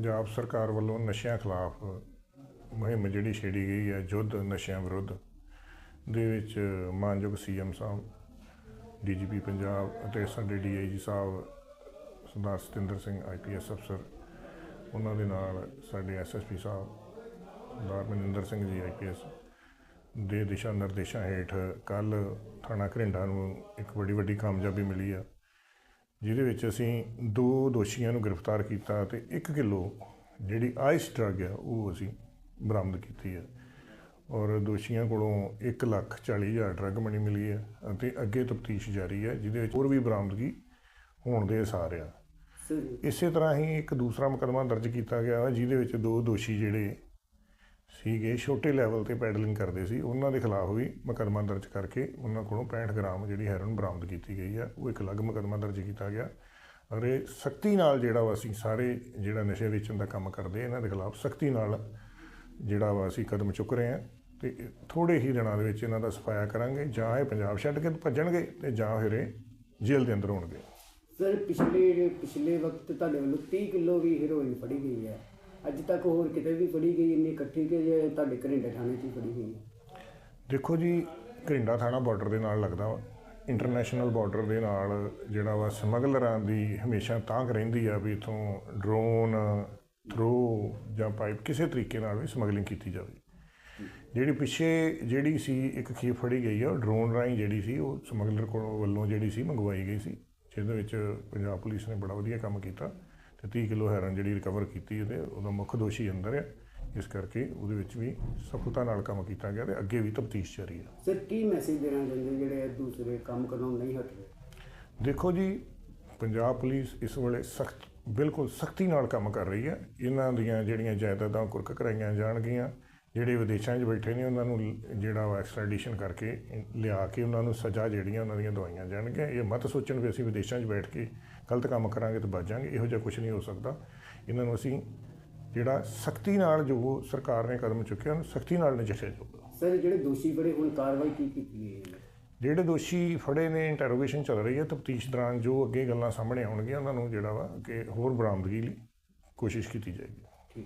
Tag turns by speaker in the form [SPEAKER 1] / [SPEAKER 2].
[SPEAKER 1] ਪੰਜਾਬ ਸਰਕਾਰ ਵੱਲੋਂ ਨਸ਼ਿਆਂ ਖਿਲਾਫ ਮੁਹਿੰਮ ਜਿਹੜੀ ਛੇੜੀ ਗਈ ਹੈ, ਯੁੱਧ ਨਸ਼ਿਆਂ ਵਿਰੁੱਧ ਦੇ ਵਿੱਚ ਮਾਨਯੋਗ ਸੀਐਮ ਸਾਹਿਬ, ਡੀਜੀਪੀ ਪੰਜਾਬ ਅਤੇ ਸਾਡੇ ਡੀਆਈਜੀ ਸਾਹਿਬ ਸਰਦਾਰ ਸਤਿੰਦਰ ਸਿੰਘ, ਆਈਪੀਐਸ ਅਫਸਰ, ਉਹਨਾਂ ਦੇ ਨਾਲ ਸਾਡੇ ਐਸਐਸਪੀ ਸਾਹਿਬ, ਸਰਦਾਰ ਮਨਿੰਦਰ ਸਿੰਘ ਜੀ, ਆਈਪੀਐਸ ਦੇ ਦਿਸ਼ਾ ਨਿਰਦੇਸ਼ਾਂ ਹੇਠ ਕੱਲ ਥਾਣਾ ਘਰਿੰਡਾ ਨੂੰ ਇੱਕ ਬੜੀ ਵੱਡੀ ਕਾਮਯਾਬੀ ਮਿਲੀ ਆ। ਜਿਹਦੇ ਵਿੱਚ ਅਸੀਂ ਦੋ ਦੋਸ਼ੀਆਂ ਨੂੰ ਗ੍ਰਿਫਤਾਰ ਕੀਤਾ ਤੇ 1 ਕਿਲੋ ਜਿਹੜੀ ਆਈਸ ਡਰੱਗ ਆ ਉਹ ਅਸੀਂ ਬਰਾਮਦ ਕੀਤੀ ਹੈ ਔਰ ਦੋਸ਼ੀਆਂ ਕੋਲੋਂ 1 ਲੱਖ 40 ਹਜ਼ਾਰ ਡਰੱਗ ਮਨੀ ਮਿਲੀ ਹੈ ਅਤੇ ਅੱਗੇ ਤਫਤੀਸ਼ ਜਾਰੀ ਹੈ ਜਿਹਦੇ ਵਿੱਚ ਹੋਰ ਵੀ ਬਰਾਮਦਗੀ ਹੋਣ ਦੇ ਆਸਾਰ ਆ। ਇਸੇ ਤਰ੍ਹਾਂ ਹੀ ਇੱਕ ਦੂਸਰਾ ਮੁਕੱਦਮਾ ਦਰਜ ਕੀਤਾ ਗਿਆ ਹੈ ਜਿਹਦੇ ਵਿੱਚ ਦੋ ਦੋਸ਼ੀ ਜਿਹੜੇ ਸੀਗੇ, ਛੋਟੇ ਲੈਵਲ ਤੇ ਪੈਡਲਿੰਗ ਕਰਦੇ ਸੀ। ਉਹਨਾਂ ਦੇ ਖਿਲਾਫ ਵੀ ਮੁਕੱਦਮਾ ਦਰਜ ਕਰਕੇ ਉਹਨਾਂ ਕੋਲੋਂ 65 ਗ੍ਰਾਮ ਜਿਹੜੀ ਹੈਰੋਇਨ ਬਰਾਮਦ ਕੀਤੀ ਗਈ ਆ। ਉਹ ਇੱਕ ਅਲੱਗ ਮੁਕੱਦਮਾ ਦਰਜ ਕੀਤਾ ਗਿਆ। ਔਰ ਇਹ ਸਖਤੀ ਨਾਲ ਜਿਹੜਾ ਵਾ ਅਸੀਂ ਸਾਰੇ ਜਿਹੜਾ ਨਸ਼ੇ ਵੇਚਣ ਦਾ ਕੰਮ ਕਰਦੇ ਇਹਨਾਂ ਦੇ ਖਿਲਾਫ ਸਖਤੀ ਨਾਲ ਜਿਹੜਾ ਵਾ ਅਸੀਂ ਕਦਮ ਚੁੱਕ ਰਹੇ ਹਾਂ ਤੇ ਥੋੜੇ ਹੀ ਦਿਨਾਂ ਦੇ ਵਿੱਚ ਇਹਨਾਂ ਦਾ ਸਫਾਇਆ ਕਰਾਂਗੇ। ਜਾਂ ਇਹ ਪੰਜਾਬ ਛੱਡ ਕੇ ਭੱਜਣਗੇ ਤੇ ਜਾਂ ਫਿਰ ਇਹ ਜੇਲ੍ਹ ਦੇ ਅੰਦਰ ਹੋਣਗੇ।
[SPEAKER 2] ਸਰ, ਪਿਛਲੇ ਪਿਛਲੇ ਵਕਤ ਤੁਹਾਡੇ ਵੱਲੋਂ 30 ਕਿਲੋ ਵੀ ਹੈਰੋਇਨ ਫੜੀ ਗਈ ਹੈ। ਅੱਜ ਤੱਕ ਹੋਰ ਕਿਤੇ ਵੀ ਫੜੀ ਗਈ, ਇੰਨੀ ਇਕੱਠੀ ਕਿ ਜੇ ਤੁਹਾਡੇ ਘਰਿੰਡੇ ਥਾਣੇ 'ਚ ਹੀ ਫੜੀ ਗਈ।
[SPEAKER 1] ਦੇਖੋ ਜੀ, ਘਰਿੰਡਾ ਥਾਣਾ ਬਾਰਡਰ ਦੇ ਨਾਲ ਲੱਗਦਾ ਵਾ। ਇੰਟਰਨੈਸ਼ਨਲ ਬਾਰਡਰ ਦੇ ਨਾਲ ਜਿਹੜਾ ਵਾ, ਸਮਗਲਰਾਂ ਦੀ ਹਮੇਸ਼ਾ ਤਾਂਘ ਰਹਿੰਦੀ ਆ ਵੀ ਇਥੋਂ ਡਰੋਨ ਥਰੂ ਜਾਂ ਪਾਈਪ ਕਿਸੇ ਤਰੀਕੇ ਨਾਲ ਵੀ ਸਮਗਲਿੰਗ ਕੀਤੀ ਜਾਵੇ। ਜਿਹੜੀ ਪਿੱਛੇ ਜਿਹੜੀ ਸੀ, ਇੱਕ ਖੀਪ ਫੜੀ ਗਈ ਆ, ਉਹ ਡਰੋਨ ਰਾਹੀਂ ਜਿਹੜੀ ਸੀ, ਉਹ ਸਮਗਲਰ ਕੋਲੋਂ ਵੱਲੋਂ ਜਿਹੜੀ ਸੀ, ਮੰਗਵਾਈ ਗਈ ਸੀ। ਜਿਹਦੇ ਵਿੱਚ ਪੰਜਾਬ ਪੁਲਿਸ ਨੇ ਬੜਾ ਵਧੀਆ ਕੰਮ ਕੀਤਾ। ਤੇ 30 ਕਿਲੋ ਹੈਰਨ ਜਿਹੜੀ ਰਿਕਵਰ ਕੀਤੀ ਤੇ ਉਹਦਾ ਮੁੱਖ ਦੋਸ਼ੀ ਅੰਦਰ ਆ ਇਸ ਕਰਕੇ ਉਹਦੇ ਵਿੱਚ ਵੀ ਸਫਲਤਾ ਨਾਲ ਕੰਮ ਕੀਤਾ ਗਿਆ ਤੇ ਅੱਗੇ ਵੀ ਤਫਤੀਸ਼ ਜਾਰੀ ਹੈ।
[SPEAKER 2] ਸਰ ਕੀ ਮੈਸੇਜ ਦੇਣਾ ਚਾਹੁੰਦੇ ਜਿਹੜੇ ਦੂਸਰੇ ਕੰਮ ਕਰਨੋਂ ਨਹੀਂ ਹਟ? ਰਹੇ
[SPEAKER 1] ਦੇਖੋ ਜੀ ਪੰਜਾਬ ਪੁਲਿਸ ਇਸ ਵੇਲੇ ਸਖਤ ਬਿਲਕੁਲ ਸਖਤੀ ਨਾਲ ਕੰਮ ਕਰ ਰਹੀ ਹੈ। ਇਹਨਾਂ ਦੀਆਂ ਜਿਹੜੀਆਂ ਜਾਇਦਾਦਾਂ ਕੁਰਕ ਕਰਾਈਆਂ ਜਾਣਗੀਆਂ। ਜਿਹੜੇ ਵਿਦੇਸ਼ਾਂ 'ਚ ਬੈਠੇ ਨੇ ਉਹਨਾਂ ਨੂੰ ਜਿਹੜਾ ਵਾ ਐਕਸਟ੍ਰੈਡੀਸ਼ਨ ਕਰਕੇ ਲਿਆ ਕੇ ਉਹਨਾਂ ਨੂੰ ਸਜ਼ਾ ਜਿਹੜੀਆਂ ਉਹਨਾਂ ਦੀਆਂ ਦਵਾਈਆਂ ਜਾਣਗੀਆਂ। ਇਹ ਮਤ ਸੋਚਣ ਵੀ ਅਸੀਂ ਵਿਦੇਸ਼ਾਂ 'ਚ ਬੈਠ ਕੇ ਗਲਤ ਕੰਮ ਕਰਾਂਗੇ ਤਾਂ ਬਚ ਜਾਾਂਗੇ ਇਹੋ ਜਿਹਾ ਕੁਝ ਨਹੀਂ ਹੋ ਸਕਦਾ। ਇਹਨਾਂ ਨੂੰ ਅਸੀਂ ਜਿਹੜਾ ਸਖਤੀ ਨਾਲ ਜੋ ਸਰਕਾਰ ਨੇ ਕਦਮ ਚੁੱਕਿਆ ਉਹਨੂੰ ਸਖਤੀ ਨਾਲ ਨਜਿੱਠਿਆ ਜਾਊਗਾ।
[SPEAKER 2] ਸਰ ਜਿਹੜੇ ਦੋਸ਼ੀ ਫੜੇ ਹੁਣ ਕਾਰਵਾਈ ਕੀ ਕੀਤੀ ਹੈ?
[SPEAKER 1] ਜਿਹੜੇ ਦੋਸ਼ੀ ਫੜੇ ਨੇ ਇੰਟਰੋਗੇਸ਼ਨ ਚੱਲ ਰਹੀ ਹੈ ਤਫਤੀਸ਼ ਦੌਰਾਨ ਜੋ ਅੱਗੇ ਗੱਲਾਂ ਸਾਹਮਣੇ ਆਉਣਗੀਆਂ ਉਹਨਾਂ ਨੂੰ ਜਿਹੜਾ ਵਾ ਕਿ ਹੋਰ ਬਰਾਮਦਗੀ ਲਈ ਕੋਸ਼ਿਸ਼ ਕੀਤੀ ਜਾਏਗੀ।